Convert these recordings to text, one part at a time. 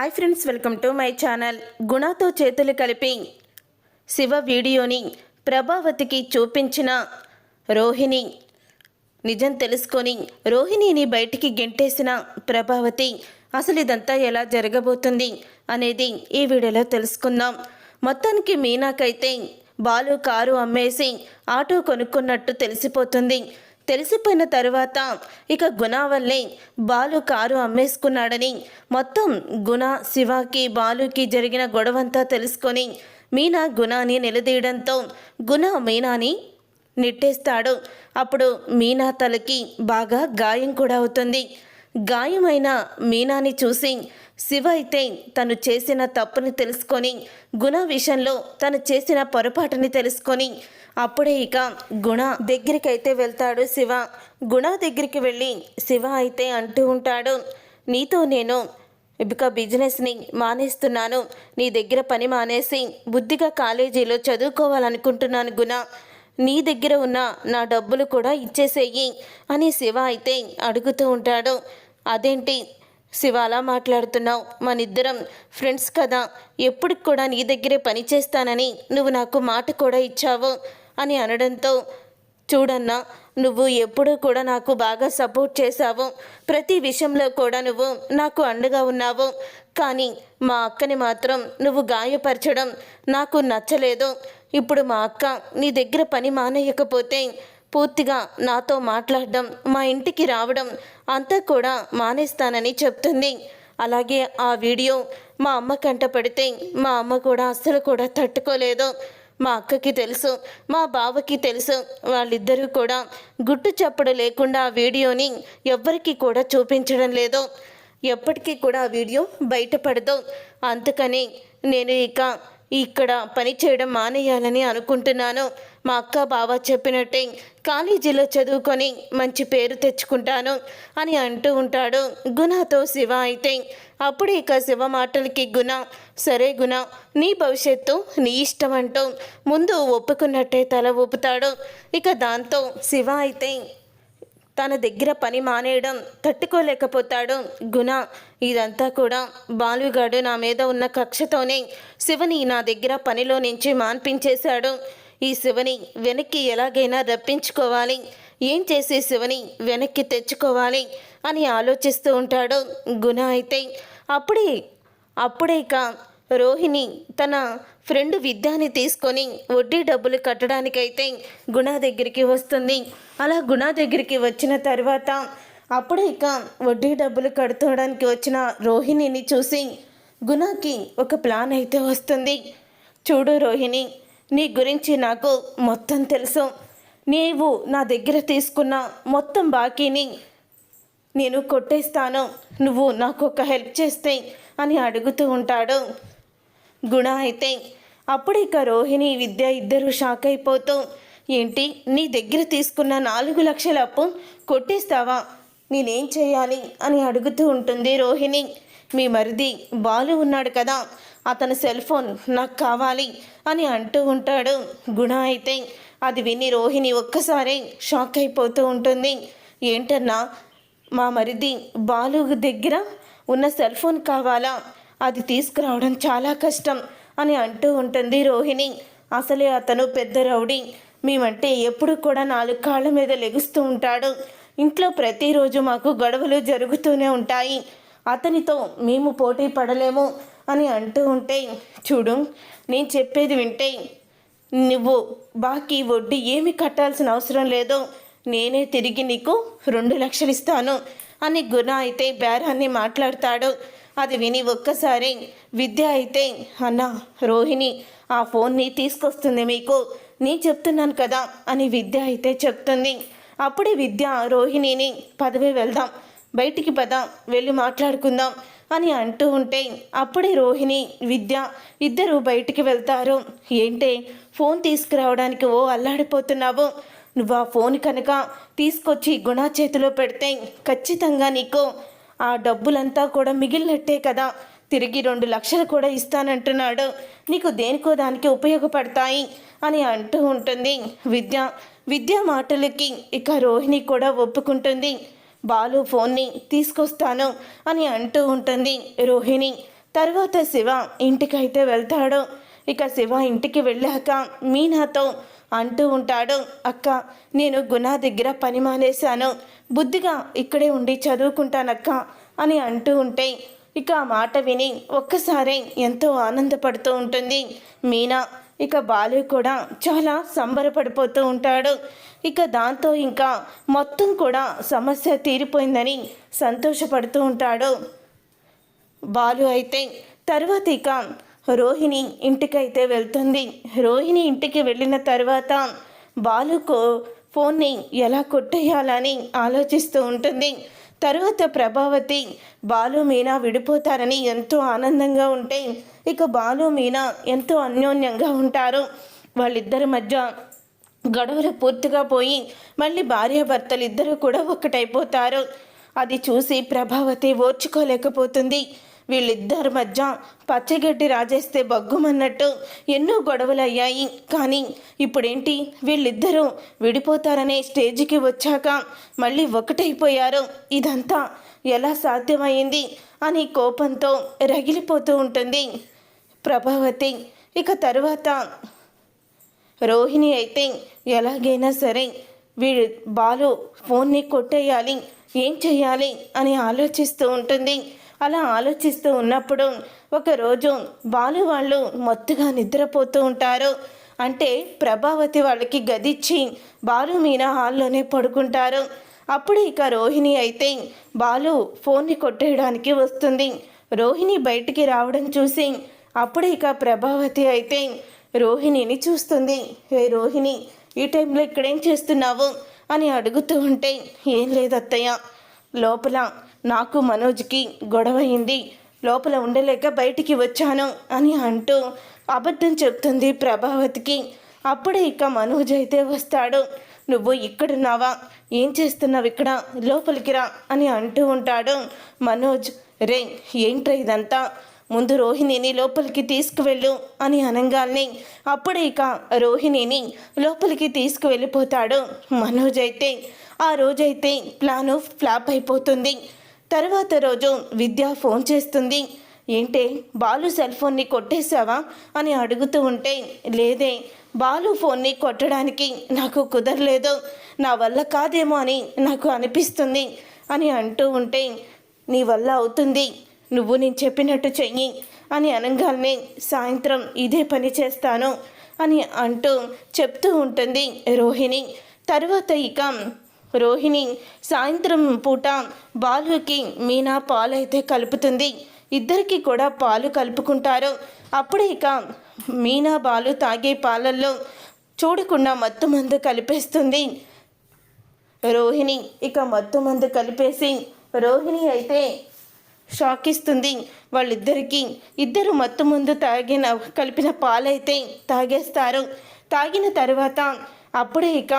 Hi friends welcome to my channel గుణతో చేతులు కలిపి శివ వీడియోని ప్రభావతికి చూపించిన రోహిణి. నిజం తెలుసుకొని రోహిణిని బయటికి గెంటేసిన ప్రభావతి అసలు ఇదంతా ఎలా జరగబోతుంది? అనేది ఈ వీడియోలో తెలుసుకుందాం. మొత్తానికి మీనాకైతే బాలు కారు అమ్మేసి ఆటో కొనుక్కున్నట్టు తెలిసిపోతుంది. తెలిసిపోయిన తరువాత ఇక గుణ వల్లే బాలు కారు అమ్మేసుకున్నాడని మొత్తం గుణ శివకి బాలుకి జరిగిన గొడవంతా తెలుసుకొని మీనా గుణాని నిలదీయడంతో గుణ మీనాని నెట్టేస్తాడు. అప్పుడు మీనా తలకి బాగా గాయం కూడా అవుతుంది. గాయమైన మీనాని చూసి శివ అయితే తను చేసిన తప్పుని తెలుసుకొని గుణ విషయంలో తను చేసిన పొరపాటుని తెలుసుకొని అప్పుడే ఇక గుణ దగ్గరికి అయితే వెళ్తాడు శివ. గుణ దగ్గరికి వెళ్ళి శివ అయితే అంటూ ఉంటాడు నీతో నేను ఇక బిజినెస్ని మానేస్తున్నాను. నీ దగ్గర పని మానేసి బుద్ధిగా కాలేజీలో చదువుకోవాలనుకుంటున్నాను గుణ. నీ దగ్గర ఉన్న నా డబ్బులు కూడా ఇచ్చేసేయి అని శివ అయితే అడుగుతూ ఉంటాడు. అదేంటి? శివ అలా మాట్లాడుతున్నావు. మనిద్దరం ఫ్రెండ్స్ కదా. ఎప్పటికి కూడా నీ దగ్గరే పని చేస్తానని నువ్వు నాకు మాట కూడా ఇచ్చావు అని అనడంతో చూడన్నా నువ్వు ఎప్పుడూ కూడా నాకు బాగా సపోర్ట్ చేశావు. ప్రతి విషయంలో కూడా నువ్వు నాకు అండగా ఉన్నావు. కానీ మా అక్కని మాత్రం నువ్వు గాయపరచడం నాకు నచ్చలేదు. ఇప్పుడు మా అక్క నీ దగ్గర పని మానేయకపోతే పూర్తిగా నాతో మాట్లాడడం మా ఇంటికి రావడం అంతా కూడా మానేస్తానని చెప్తుంది. అలాగే ఆ వీడియో మా అమ్మ కంట పడితే మా అమ్మ కూడా అస్సలు కూడా తట్టుకోలేదు. మా అక్కకి తెలుసు మా బావకి తెలుసు వాళ్ళిద్దరూ కూడా గుట్టు చప్పుడు లేకుండా ఆ వీడియోని ఎవ్వరికీ కూడా చూపించడం లేదు. ఎప్పటికీ కూడా ఆ వీడియో బయటపడదు అందుకని నేను ఇక ఇక్కడ పని చేయడం మానేయాలని అనుకుంటున్నాను. మా అక్క బావ చెప్పినట్టే కాలేజీలో చదువుకొని మంచి పేరు తెచ్చుకుంటాను అని అంటూ ఉంటాడు. గుణతో శివ అయితే అప్పుడు ఇక శివ మాటలకి గుణ. సరే గుణ నీ భవిష్యత్తు నీ ఇష్టం అంటూ ముందు ఒప్పుకున్నట్టే తల ఊపుతాడు. ఇక దాంతో శివ అయితే తన దగ్గర పని మానేయడం తట్టుకోలేకపోతాడు. గుణ ఇదంతా కూడా బాలుగాడు నా మీద ఉన్న కక్షతోనే శివని నా దగ్గర పనిలో నుంచి మాన్పించేశాడు. ఈ శివని వెనక్కి ఎలాగైనా రప్పించుకోవాలి. ఏం చేసి శివని వెనక్కి తెచ్చుకోవాలి అని ఆలోచిస్తూ ఉంటాడు. గుణ అయితే అప్పుడే అప్పుడే ఇక రోహిణి తన ఫ్రెండ్ విద్యాని తీసుకొని వడ్డీ డబ్బులు కట్టడానికైతే గుణ దగ్గరికి వస్తుంది. అలా గుణ దగ్గరికి వచ్చిన తర్వాత అప్పుడే ఇక వడ్డీ డబ్బులు కడుతోవడానికి వచ్చిన రోహిణిని చూసి గుణకి ఒక ప్లాన్ అయితే వస్తుంది. చూడు రోహిణి నీ గురించి నాకు మొత్తం తెలుసు. నీవు నా దగ్గర తీసుకున్న మొత్తం బాకీని నేను కొట్టేస్తాను. నువ్వు నాకు ఒక హెల్ప్ చేస్తే అని అడుగుతూ ఉంటాడు. గుణ అయితే అప్పుడు ఇక రోహిణి విద్య ఇద్దరు షాక్ అయిపోతూ ఏంటి నీ దగ్గర తీసుకున్న నాలుగు లక్షల అప్పు కొట్టేస్తావా? నేనేం చేయాలి? అని అడుగుతూ ఉంటుంది రోహిణి. మీ మరిది బాలు ఉన్నాడు కదా అతని సెల్ ఫోన్ నాకు కావాలి అని అంటూ ఉంటాడు గుణ అయితే అది విని రోహిణి ఒక్కసారి షాక్ అయిపోతూ ఉంటుంది. ఏంటన్నా మా మరిది బాలు దగ్గర ఉన్న సెల్ ఫోన్ కావాలా? అది తీసుకురావడం చాలా కష్టం అని అంటూ ఉంటుంది రోహిణి. అసలే అతను పెద్ద రౌడీ. మేమంటే ఎప్పుడు కూడా నాలుగు కాళ్ళ మీద లెగుస్తూ ఉంటాడు. ఇంట్లో ప్రతిరోజు మాకు గొడవలు జరుగుతూనే ఉంటాయి. అతనితో మేము పోటీ పడలేము అని అంటూ ఉంటే చూడు నేను చెప్పేది వింటే నువ్వు బాకీ వడ్డీ ఏమి కట్టాల్సిన అవసరం లేదో. నేనే తిరిగి నీకు రెండు లక్షలు ఇస్తాను అని గుణ అయితే బేరాన్ని మాట్లాడతాడు. అది విని ఒక్కసారి విద్య అయితే అన్న రోహిణి ఆ ఫోన్ని తీసుకొస్తుంది మీకు. నీ చెప్తున్నాను కదా అని విద్య అయితే చెప్తుంది. అప్పుడే విద్య రోహిణిని పదవి వెళ్దాం బయటికి పదాం వెళ్ళి మాట్లాడుకుందాం అని అంటూ ఉంటే అప్పుడే రోహిణి విద్య ఇద్దరు బయటికి వెళ్తారు. ఏంటే ఫోన్ తీసుకురావడానికి ఓ అల్లాడిపోతున్నావు. నువ్వు ఆ ఫోన్ కనుక తీసుకొచ్చి గుణా చేతిలో పెడితే ఖచ్చితంగా నీకు ఆ డబ్బులంతా కూడా మిగిలినట్టే కదా. తిరిగి రెండు లక్షలు కూడా ఇస్తానంటున్నాడు. నీకు దేనికో దానికి ఉపయోగపడతాయి అని అంటూ ఉంటుంది. విద్య విద్య మాటలకి ఇక రోహిణి కూడా ఒప్పుకుంటుంది. బాలు ఫోన్ని తీసుకొస్తాను అని అంటూ ఉంటుంది రోహిణి. తర్వాత శివ ఇంటికైతే వెళ్తాడు. ఇక శివ ఇంటికి వెళ్ళాక మీనాతో అంటూ ఉంటాడు. అక్క నేను గుణా దగ్గర పని మానేశాను. బుద్ధిగా ఇక్కడే ఉండి చదువుకుంటానక్క అని అంటూ ఉంటే ఇక ఆ మాట విని ఒక్కసారి ఎంతో ఆనందపడుతూ ఉంటుంది. మీనా ఇక బాలు కూడా చాలా సంబరపడిపోతూ ఉంటాడు. ఇక దాంతో ఇంకా మొత్తం కూడా సమస్య తీరిపోయిందని సంతోషపడుతూ ఉంటాడు. బాలు అయితే తర్వాత ఇక రోహిణి ఇంటికైతే వెళ్తుంది. రోహిణి ఇంటికి వెళ్ళిన తర్వాత బాలుకు ఫోన్ని ఎలా కొట్టేయాలని ఆలోచిస్తూ ఉంటుంది. తర్వాత ప్రభావతి బాలు మీనా విడిపోతారని ఎంతో ఆనందంగా ఉంటే ఇక బాలు మీనా ఎంతో అన్యోన్యంగా ఉంటారు. వాళ్ళిద్దరి మధ్య గొడవలు పూర్తిగా పోయి మళ్ళీ భార్యాభర్తలు ఇద్దరు కూడా ఒక్కటైపోతారు అది చూసి ప్రభావతి ఓర్చుకోలేకపోతుంది. వీళ్ళిద్దరి మధ్య పచ్చగడ్డి రాజేస్తే బగ్గుమన్నట్టు ఎన్నో గొడవలు అయ్యాయి. కానీ ఇప్పుడేంటి? వీళ్ళిద్దరూ విడిపోతారనే స్టేజ్కి వచ్చాక మళ్ళీ ఒకటైపోయారు. ఇదంతా ఎలా సాధ్యమైంది? అని కోపంతో రగిలిపోతూ ఉంటుంది ప్రభావతి. ఇక తరువాత రోహిణి అయితే ఎలాగైనా సరే వీడు బాలు ఫోన్ని కొట్టేయాలి. ఏం చేయాలి అని ఆలోచిస్తూ ఉంటుంది. అలా ఆలోచిస్తూ ఉన్నప్పుడు ఒకరోజు బాలు వాళ్ళు మొత్తుగా నిద్రపోతూ ఉంటారు. అంటే ప్రభావతి వాళ్ళకి గదిచ్చి బాలు మీద హాల్లోనే పడుకుంటారు. అప్పుడు ఇక రోహిణి అయితే బాలు ఫోన్ని కొట్టేయడానికి వస్తుంది. రోహిణి బయటికి రావడం చూసి అప్పుడు ఇక ప్రభావతి అయితే రోహిణిని చూస్తుంది. ఏ రోహిణి ఈ టైంలో ఇక్కడేం చేస్తున్నావు? అని అడుగుతూ ఉంటే ఏం లేదత్తయ్య లోపల నాకు మనోజ్కి గొడవ అయింది. లోపల ఉండలేక బయటికి వచ్చాను అని అంటూ అబద్ధం చెప్తుంది ప్రభావతికి. అప్పుడే ఇక మనోజ్ అయితే వస్తాడు. నువ్వు ఇక్కడున్నావా ఏం చేస్తున్నావు ఇక్కడ? లోపలికి రా అని అంటూ ఉంటాడు మనోజ్. రే ఏంట్రా ఇదంతా? ముందు రోహిణిని లోపలికి తీసుకువెళ్ళు అని అనగానే అప్పుడే ఇక రోహిణిని లోపలికి తీసుకువెళ్ళిపోతాడు మనోజ్ అయితే. ఆ రోజైతే ప్లాను ఫ్లాప్ అయిపోతుంది. తర్వాత రోజు విద్య ఫోన్ చేస్తుంది. ఏంటే బాలు సెల్ ఫోన్ని కొట్టేశావా? అని అడుగుతూ ఉంటే లేదే బాలు ఫోన్ని కొట్టడానికి నాకు కుదరలేదు. నా వల్ల కాదేమో అని నాకు అనిపిస్తుంది అని అంటూ ఉంటే నీ వల్ల అవుతుంది. నువ్వు నేను చెప్పినట్టు చెయ్యి అని అనగానే సాయంత్రం ఇదే పని చేస్తాను అని అంటూ చెప్తూ ఉంటుంది రోహిణి. తర్వాత ఇక రోహిణి సాయంత్రం పూట బాలుకి మీనా పాలు అయితే కలుపుతుంది. ఇద్దరికి కూడా పాలు కలుపుకుంటారు. అప్పుడే ఇక మీనా బాలు తాగే పాలల్లో చూడకుండా మత్తు మందు కలిపేస్తుంది. రోహిణి ఇక మత్తు మందు కలిపేసి రోహిణి అయితే షాక్ ఇస్తుంది వాళ్ళిద్దరికీ ఇద్దరు మత్తు ముందు తాగిన కలిపిన పాలైతే తాగేస్తారు. తాగిన తర్వాత అప్పుడే ఇక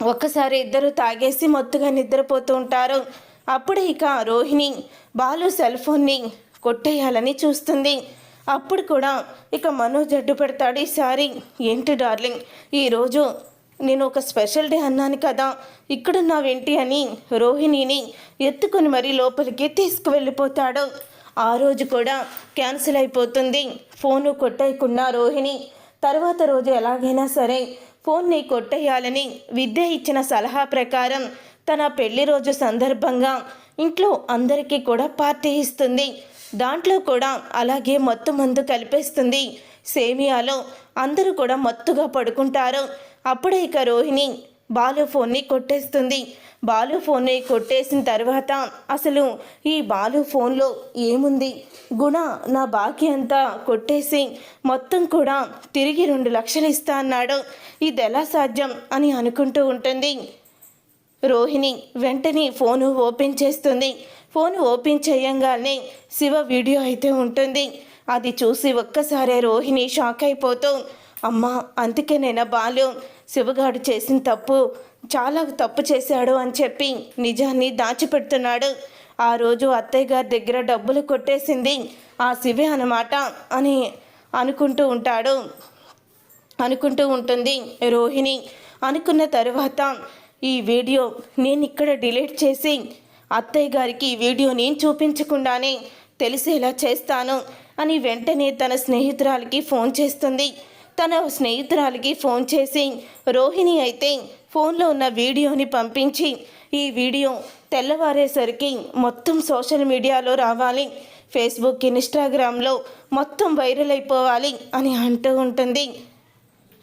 ఒక్కసారి ఇద్దరు తాగేసి మొత్తుగా నిద్రపోతూ ఉంటారు. అప్పుడే ఇక రోహిణి బాలు సెల్ ఫోన్ని కొట్టేయాలని చూస్తుంది. అప్పుడు కూడా ఇక మనోజ్ అడ్డు పెడతాడు ఈసారి. ఏంటి డార్లింగ్ ఈరోజు నేను ఒక స్పెషల్ డే అన్నాను కదా ఇక్కడున్నావేంటి అని రోహిణిని ఎత్తుకొని మరీ లోపలికి తీసుకువెళ్ళిపోతాడు. ఆ రోజు కూడా క్యాన్సిల్ అయిపోతుంది. ఫోను కొట్టేయకుండా రోహిణి తర్వాత రోజు ఎలాగైనా సరే ఫోన్ని కొట్టేయాలని విద్య ఇచ్చిన సలహా ప్రకారం తన పెళ్ళి రోజు సందర్భంగా ఇంట్లో అందరికీ కూడా పార్టీ ఇస్తుంది. దాంట్లో కూడా అలాగే మత్తు మందు కలిపేస్తుంది. సేమియాలో అందరూ కూడా మత్తుగా పడుకుంటారు. అప్పుడే ఇక రోహిణి బాలు ఫోన్ని కొట్టేస్తుంది. బాలు ఫోన్ని కొట్టేసిన తర్వాత అసలు ఈ బాలు ఫోన్లో ఏముంది? గుణ నా బాకీ అంతా కొట్టేసి మొత్తం కూడా తిరిగి రెండు లక్షలు ఇస్తా అన్నాడు. ఇది ఎలా సాధ్యం అని అనుకుంటూ ఉంటుంది. రోహిణి వెంటనే ఫోను ఓపెన్ చేస్తుంది. ఫోన్ ఓపెన్ చేయంగానే శివ వీడియో అయితే ఉంటుంది. అది చూసి ఒక్కసారే రోహిణి షాక్ అయిపోతూ అమ్మా అందుకే నేను బాలు? శివగాడు చేసిన తప్పు చాలా తప్పు చేశాడు అని చెప్పి నిజాన్ని దాచిపెడుతున్నాడు. ఆ రోజు అత్తయ్య గారి దగ్గర డబ్బులు కొట్టేసింది ఆ శివే అన్నమాట అని అనుకుంటూ ఉంటాడు. అనుకుంటూ ఉంటుంది రోహిణి. అనుకున్న తర్వాత ఈ వీడియో నేను ఇక్కడ డిలీట్ చేసి అత్తయ్య గారికి ఈ వీడియో నేను చూపించకుండానే తెలిసేలా చేస్తాను అని వెంటనే తన స్నేహితురాలికి ఫోన్ చేస్తుంది. తన స్నేహితురాలికి ఫోన్ చేసి రోహిణి అయితే ఫోన్లో ఉన్న వీడియోని పంపించి ఈ వీడియో తెల్లవారేసరికి మొత్తం సోషల్ మీడియాలో రావాలి ఫేస్బుక్ ఇన్స్టాగ్రామ్లో మొత్తం వైరల్ అయిపోవాలి అని అంటూ ఉంటుంది.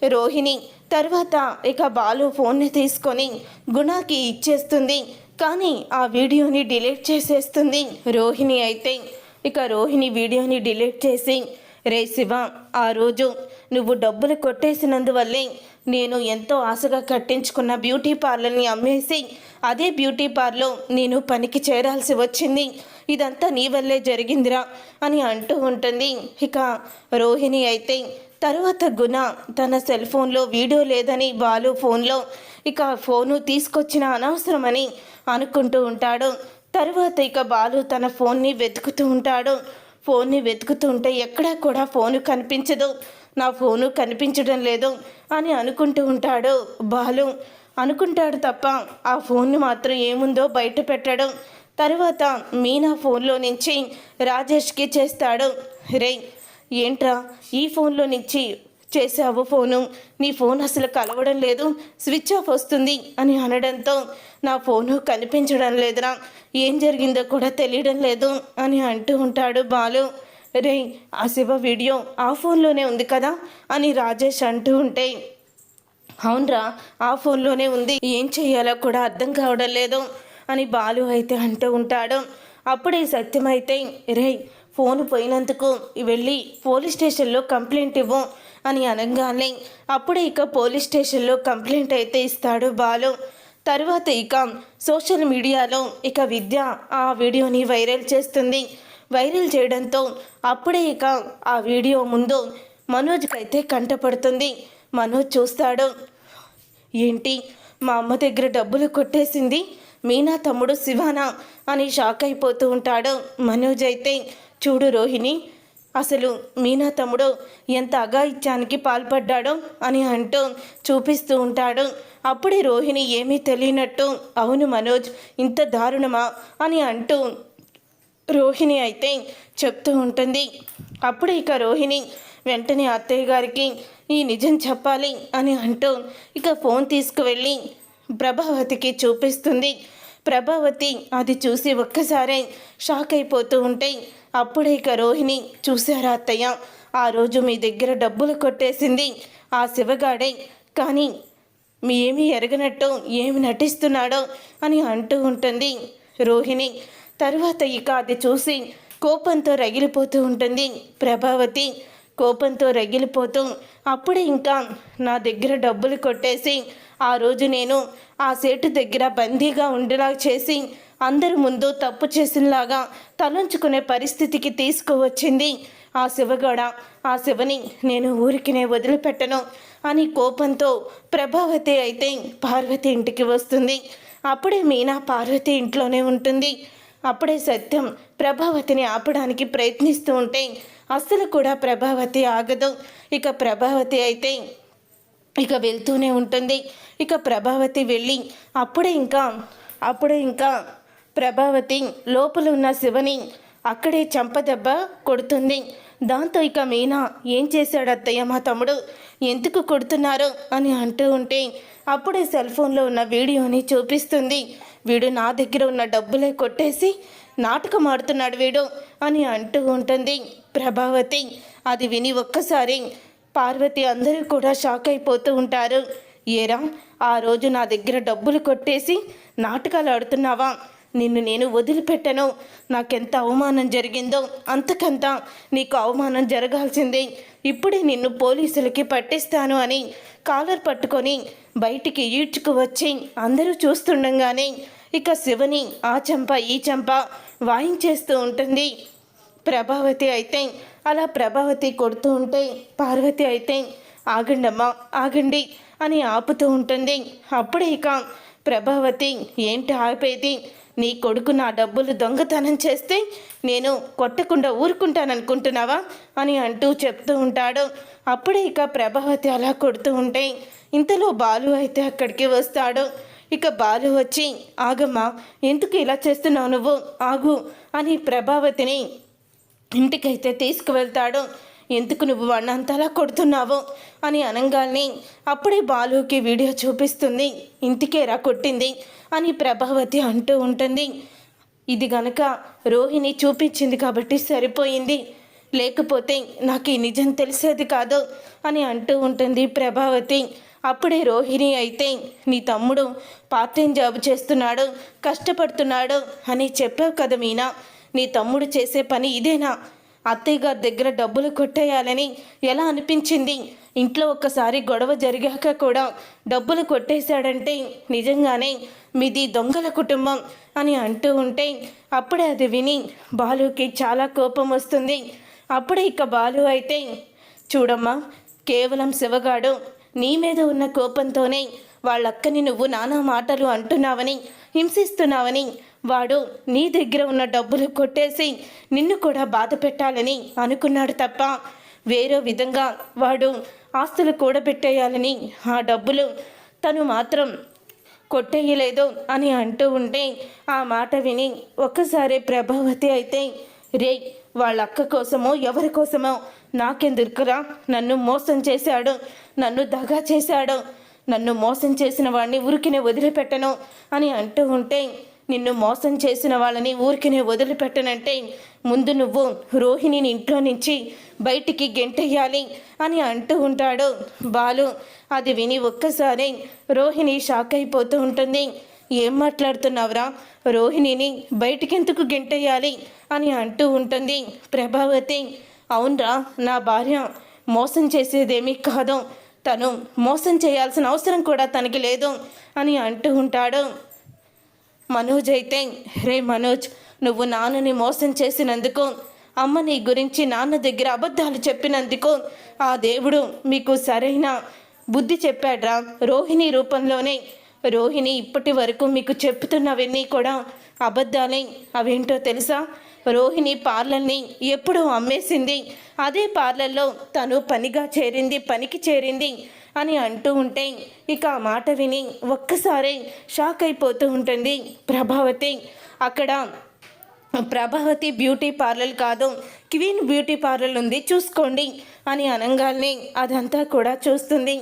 రోహిణి తర్వాత ఇక బాలు ఫోన్ని తీసుకొని గుణాకి ఇచ్చేస్తుంది కానీ ఆ వీడియోని డిలీట్ చేసేస్తుంది. రోహిణి అయితే ఇక రోహిణి వీడియోని డిలీట్ చేసి రే శివ ఆ రోజు నువ్వు డబ్బులు కొట్టేసినందువల్లే నేను ఎంతో ఆశగా కట్టించుకున్న బ్యూటీ పార్లర్ని అమ్మేసి అదే బ్యూటీ పార్లర్ నేను పనికి చేరాల్సి వచ్చింది. ఇదంతా నీ వల్లే జరిగిందిరా అని అంటూ ఉంటుంది. ఇక రోహిణి అయితే తర్వాత గుణ తన సెల్ ఫోన్లో వీడియో లేదని బాలు ఫోన్లో ఇక ఫోను తీసుకొచ్చిన అనవసరమని అనుకుంటూ ఉంటాడు. తర్వాత ఇక బాలు తన ఫోన్ని వెతుకుతూ ఉంటాడు. ఫోన్ని వెతుకుతుంటే ఎక్కడా కూడా ఫోను కనిపించదు. నా ఫోను కనిపించడం లేదు అని అనుకుంటూ ఉంటాడు బాలు. అనుకుంటాడు తప్ప ఆ ఫోన్ని మాత్రం ఏముందో బయట పెట్టడం. తర్వాత మీనా ఫోన్లో నుంచి రాజేష్కి చేస్తాడు. రే ఏంట్రా ఈ ఫోన్లో నుంచి చేసావు ఫోను? నీ ఫోన్ అసలు కలవడం లేదు. స్విచ్ ఆఫ్ వస్తుంది అని అనడంతో నా ఫోను కనిపించడం లేదురా. ఏం జరిగిందో కూడా తెలియడం లేదు అని అంటూ ఉంటాడు బాలు. రే ఆ శివ వీడియో ఆ ఫోన్లోనే ఉంది కదా అని రాజేష్ అంటూ ఉంటే అవునరా ఆ ఫోన్లోనే ఉంది. ఏం చెయ్యాలో కూడా అర్థం కావడం లేదు అని బాలు అయితే అంటూ ఉంటాడు. అప్పుడే సత్యం అయితే రే ఫోన్ పోయినందుకు వెళ్ళి పోలీస్ స్టేషన్లో కంప్లైంట్ ఇవ్వు అని అనగానే అప్పుడే ఇక పోలీస్ స్టేషన్లో కంప్లైంట్ అయితే ఇస్తాడు బాలు. తర్వాత ఇక సోషల్ మీడియాలో ఇక విద్య ఆ వీడియోని వైరల్ చేస్తుంది. వైరల్ చేయడంతో అప్పుడే ఇక ఆ వీడియో ముందు మనోజ్కి అయితే కంటపడుతుంది. మనోజ్ చూస్తాడు. ఏంటి? మా అమ్మ దగ్గర డబ్బులు కొట్టేసింది? మీనా తమ్ముడు శివానా? అని షాక్ అయిపోతూ ఉంటాడు మనోజ్ అయితే. చూడు రోహిణి అసలు మీనా తమ్ముడు ఎంత అఘాయిత్యానికి పాల్పడ్డాడో అని అంటూ చూపిస్తూ ఉంటాడు. అప్పుడే రోహిణి ఏమీ తెలియనట్టు అవును మనోజ్ ఇంత దారుణమా? అని అంటూ రోహిణి అయితే చెప్తూ ఉంటుంది. అప్పుడు ఇక రోహిణి వెంటనే అత్తయ్య గారికి ఈ నిజం చెప్పాలి అని అంటూ ఇక ఫోన్ తీసుకువెళ్ళి ప్రభావతికి చూపిస్తుంది. ప్రభావతి అది చూసి ఒక్కసారే షాక్ అయిపోతూ ఉంటే అప్పుడే ఇక రోహిణి చూశారా అత్తయ్య ఆ రోజు మీ దగ్గర డబ్బులు కొట్టేసింది ఆ శివగాడే కానీ మీ ఏమీ ఎరగనట్టు ఏమి నటిస్తున్నాడో అని అంటూ ఉంటుంది రోహిణి. తర్వాత ఇక అది చూసి కోపంతో రగిలిపోతూ ఉంటుంది ప్రభావతి. కోపంతో రగిలిపోతూ అప్పుడే ఇంకా నా దగ్గర డబ్బులు కొట్టేసి ఆ రోజు నేను ఆ సేటు దగ్గర బందీగా ఉండేలా చేసి అందరి ముందు తప్పు చేసినలాగా తలంచుకునే పరిస్థితికి తీసుకువచ్చింది ఆ శివగడ. ఆ శివని నేను ఊరికినే వదిలిపెట్టను అని కోపంతో ప్రభావతి అయితే పార్వతి ఇంటికి వస్తుంది. అప్పుడే మీనా పార్వతి ఇంట్లోనే ఉంటుంది. అప్పుడే సత్యం ప్రభావతిని ఆపడానికి ప్రయత్నిస్తూ ఉంటే అస్సలు కూడా ప్రభావతి ఆగదు. ఇక ప్రభావతి అయితే ఇక వెళ్తూనే ఉంటుంది. ఇక ప్రభావతి వెళ్ళి అప్పుడే ఇంకా అప్పుడే ఇంకా ప్రభావతి లోపల ఉన్న శివని అక్కడే చంపదెబ్బ కొడుతుంది. దాంతో ఇక మీనా ఏం చేశాడు అత్తయ్య మా తమ్ముడు? ఎందుకు కొడుతున్నారు? అని అంటూ ఉంటే అప్పుడే సెల్ ఫోన్లో ఉన్న వీడియోని చూపిస్తుంది. వీడు నా దగ్గర ఉన్న డబ్బులే కొట్టేసి నాటకం ఆడుతున్నాడు వీడు అని అంటూ ఉంటుంది ప్రభావతి. అది విని ఒక్కసారి పార్వతి అందరూ కూడా షాక్ అయిపోతూ ఉంటారు. ఏరా ఆ రోజు నా దగ్గర డబ్బులు కొట్టేసి నాటకాలు ఆడుతున్నావా? నిన్ను నేను వదిలిపెట్టను. నాకెంత అవమానం జరిగిందో అంతకంత నీకు అవమానం జరగాల్సిందే. ఇప్పుడే నిన్ను పోలీసులకి పట్టిస్తాను అని కాలర్ పట్టుకొని బయటికి ఈడ్చుకు వచ్చి అందరూ చూస్తుండగానే ఇక శివని ఆ చెంప ఈ చెంప వాయించేస్తూ ఉంటుంది. ప్రభావతి అయితే అలా ప్రభావతి కొడుతూ ఉంటే పార్వతి అయితే ఆగండమ్మా ఆగండి అని ఆపుతూ ఉంటుంది. అప్పుడే ఇక ప్రభావతి ఏంటి ఆపేది? నీ కొడుకు నా డబ్బులు దొంగతనం చేస్తే నేను కొట్టకుండా ఊరుకుంటాననుకుంటున్నావా? అని అంటూ చెప్తూ ఉంటాడు. అప్పుడే ఇక ప్రభావతి అలా కొడుతూ ఉంటే ఇంతలో బాలు అయితే అక్కడికి వస్తాడు. ఇక బాలు వచ్చి ఆగమ్మా ఎందుకు ఇలా చేస్తున్నావు నువ్వు? ఆగు అని ప్రభావతిని ఇంటికైతే తీసుకువెళ్తాడు. ఎందుకు నువ్వు వాడిని అంతలా కొడుతున్నావు? అని అనగానే అప్పుడే బాలుకి వీడియో చూపిస్తుంది. ఇంటికేరా కొట్టింది అని ప్రభావతి అంటూ ఉంటుంది. ఇది గనక రోహిణి చూపించింది కాబట్టి సరిపోయింది. లేకపోతే నాకు ఈ నిజం తెలిసేది కాదు అని అంటూ ఉంటుంది ప్రభావతి. అప్పుడే రోహిణి అయితే నీ తమ్ముడు పార్ట్ టైం జాబ్ చేస్తున్నాడు కష్టపడుతున్నాడు అని చెప్పావు కదా మీనా? నీ తమ్ముడు చేసే పని ఇదేనా? అత్తయ్య గారి దగ్గర డబ్బులు కొట్టేయాలని ఎలా అనిపించింది? ఇంట్లో ఒక్కసారి గొడవ జరిగాక కూడా డబ్బులు కొట్టేశాడంటే నిజంగానే మీది దొంగల కుటుంబం అని అంటూ ఉంటే అప్పుడే అది విని బాలుకి చాలా కోపం వస్తుంది. అప్పుడే ఇక బాలు అయితే చూడమ్మా కేవలం శివగాడు నీ మీద ఉన్న కోపంతోనే వాళ్ళక్కని నువ్వు నానా మాటలు అంటున్నావని హింసిస్తున్నావని వాడు నీ దగ్గర ఉన్న డబ్బులు కొట్టేసి నిన్ను కూడా బాధ పెట్టాలని అనుకున్నాడు తప్ప వేరే విధంగా వాడు ఆస్తులు కూడబెట్టేయాలని ఆ డబ్బులు తను మాత్రం కొట్టేయలేదు అని అంటూ ఉంటే ఆ మాట విని ఒక్కసారి ప్రభావతి అయితే రే వాళ్ళ అక్క కోసమో ఎవరి కోసమో నాకెందుకురా? నన్ను మోసం చేశాడు. నన్ను దగా చేశాడు. నన్ను మోసం చేసిన వాడిని ఉరికిన వదిలిపెట్టను అని అంటూ ఉంటే నిన్ను మోసం చేసిన వాళ్ళని ఊరికినే వదిలిపెట్టనంటే ముందు నువ్వు రోహిణిని ఇంట్లో నుంచి బయటికి గెంటెయ్యాలి అని అంటూ ఉంటాడు. బాలు అది విని ఒక్కసారి రోహిణి షాక్ అయిపోతూ ఉంటుంది. ఏం మాట్లాడుతున్నావురా? రోహిణిని బయటికెందుకు గెంటెయ్యాలి అని అంటూ ఉంటుంది. ప్రభావతి అవునరా నా భార్య మోసం చేసేదేమీ కాదు. తను మోసం చేయాల్సిన అవసరం కూడా తనకి లేదు అని అంటూ ఉంటాడు. మనోజ్ అయితే రే మనోజ్ నువ్వు నాన్నని మోసం చేసినందుకు అమ్మ నీ గురించి నాన్న దగ్గర అబద్ధాలు చెప్పినందుకు ఆ దేవుడు మీకు సరైన బుద్ధి చెప్పాడ్రా? రోహిణి రూపంలోనే రోహిణి ఇప్పటి వరకు మీకు చెప్తున్నవన్నీ కూడా అబద్ధాలే. అవేంటో తెలుసా? రోహిణి పార్లర్ని ఎప్పుడూ అమ్మేసింది. అదే పార్లర్లో తను పనిగా చేరింది పనికి చేరింది. అని అంటూ ఉంటే ఇక ఆ మాట విని ఒక్కసారి షాక్ అయిపోతూ ఉంటుంది ప్రభావతి. అక్కడ ప్రభావతి బ్యూటీ పార్లర్ కాదు క్వీన్ బ్యూటీ పార్లర్ ఉంది చూసుకోండి అని అనగానే అదంతా కూడా చూస్తుంది.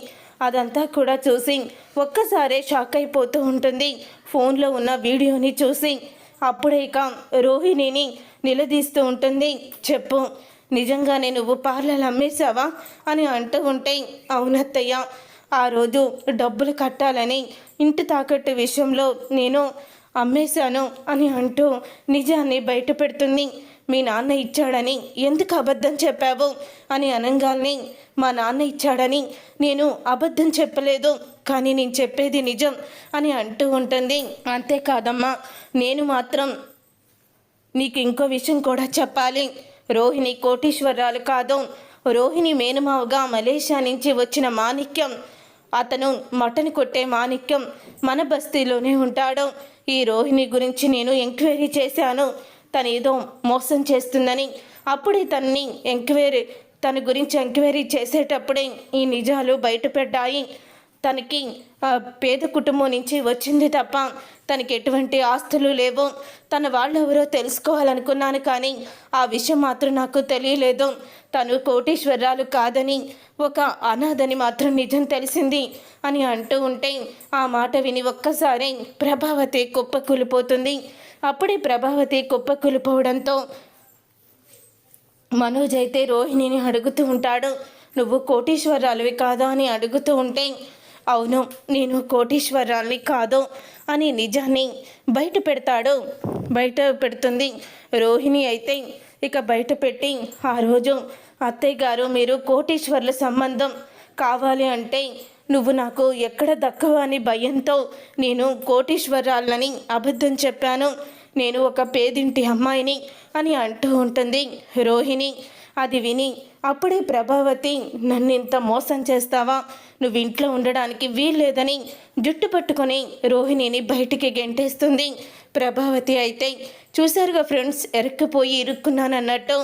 అదంతా కూడా చూసి ఒక్కసారే షాక్ అయిపోతూ ఉంటుంది. ఫోన్లో ఉన్న వీడియోని చూసి అప్పుడే ఇక రోహిణిని నిలదీస్తూ ఉంటుంది. చెప్పు నిజంగానే నువ్వు పార్లర్ అమ్మేశావా? అని అంటూ ఉంటే అవునత్తయ్య ఆ రోజు డబ్బులు కట్టాలని ఇంటి తాకట్టు విషయంలో నేను అమ్మేశాను అని అంటూ నిజాన్ని బయట పెడుతుంది. మీ నాన్న ఇచ్చాడని ఎందుకు అబద్ధం చెప్పావు? అని అనంగాల్ని మా నాన్న ఇచ్చాడని నేను అబద్ధం చెప్పలేదు కానీ నేను చెప్పేది నిజం అని అంటూ ఉంటుంది. అంతేకాదమ్మా నేను మాత్రం నీకు ఇంకో విషయం కూడా చెప్పాలి. రోహిణి కోటీశ్వరరాలు కాదు. రోహిణి మేనమావగా మలేషియా నుంచి వచ్చిన మాణిక్యం. అతను మటన్ కొట్టే మాణిక్యం మన బస్తీలోనే ఉంటాడు. ఈ రోహిణి గురించి నేను ఎంక్వైరీ చేశాను. తను ఏదో మోసం చేస్తుందని. అప్పుడే తనని ఎంక్వైరీ తన గురించి ఎంక్వైరీ చేసేటప్పుడే ఈ నిజాలు బయటపడ్డాయి. తనకి పేద కుటుంబం నుంచి వచ్చింది తప్ప తనకి ఎటువంటి ఆస్తులు లేవు. తన వాళ్ళు ఎవరో తెలుసుకోవాలనుకున్నాను కానీ ఆ విషయం మాత్రం నాకు తెలియలేదు. తను కోటీశ్వరాలు కాదని ఒక అనాథని మాత్రం నిజం తెలిసింది అని అంటూ ఉంటే ఆ మాట విని ఒక్కసారి ప్రభావతి కుప్పకూలిపోతుంది. అప్పుడే ప్రభావతి కుప్పకూలిపోవడంతో మనోజ్ అయితే రోహిణిని అడుగుతూ ఉంటాడు. నువ్వు కోటీశ్వరాలువి కాదా? అని అడుగుతూ ఉంటే అవును నేను కోటీశ్వరాల్ని కాదు అని నిజాన్ని బయట పెడతాడు. బయట పెడుతుంది రోహిణి అయితే ఇక బయట పెట్టి ఆ రోజు అత్తయ్య గారు మీరు కోటీశ్వర్ల సంబంధం కావాలి అంటే నువ్వు నాకు ఎక్కడ దక్కవు అని భయంతో నేను కోటీశ్వరాలని అబద్ధం చెప్పాను. నేను ఒక పేదింటి అమ్మాయిని అని అంటూ ఉంటుంది రోహిణి. అది విని అప్పుడే ప్రభావతి నన్ను ఇంత మోసం చేస్తావా? నువ్వు ఇంట్లో ఉండడానికి వీల్లేదని జుట్టు పట్టుకొని రోహిణిని బయటికి గెంటేస్తుంది. ప్రభావతి అయితే చూశారుగా ఫ్రెండ్స్ ఎరక్కిపోయి ఇరుక్కున్నానన్నట్టు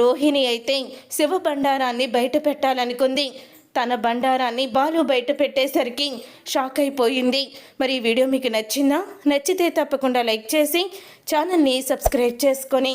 రోహిణి అయితే శివ బండారాన్ని బయట పెట్టాలనుకుంది. తన బండారాన్ని బాలు బయట పెట్టేసరికి షాక్ అయిపోయింది. మరి ఈ వీడియో మీకు నచ్చిందా? నచ్చితే తప్పకుండా లైక్ చేసి ఛానల్ని సబ్స్క్రైబ్ చేసుకొని